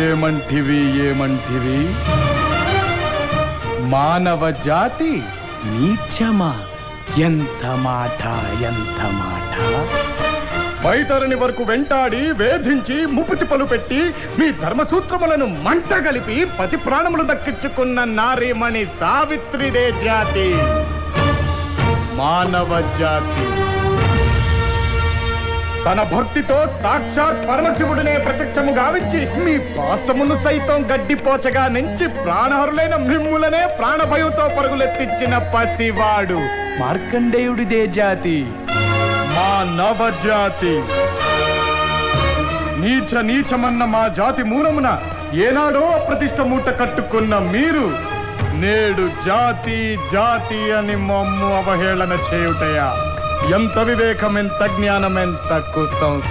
ఏమంటివి ఏమంటివి? మానవ జాతి నీచమా? ఎంత మాట ఎంత మాట? బయటరని వరకు వెంటాడి వేధించి ముపుతిపలు పెట్టి మీ ధర్మసూత్రములను మంట కలిపి పతి ప్రాణములు దక్కించుకున్న నారీమణి సావిత్రిదే జాతి. మానవ జాతి. తన భక్తితో సాక్షాత్ పరమశివుడినే ప్రత్యక్షము గావించి మీ పాసమును సైతం గడ్డిపోచగా నుంచి ప్రాణహరులైన మిమ్ములనే ప్రాణభయంతో పరుగులెత్తించిన పసివాడు. మార్కండేయుడిదే జాతి. మా నవజాతి. నీచ నీచమన్న మా జాతి మూలమున ఏనాడో అప్రతిష్ట మూట కట్టుకున్న మీరు నేడు జాతి జాతి అని మమ్ము అవహేళన చేయుటయా? ఎంత వివేకం ఎంత జ్ఞానం ఎంత కుసం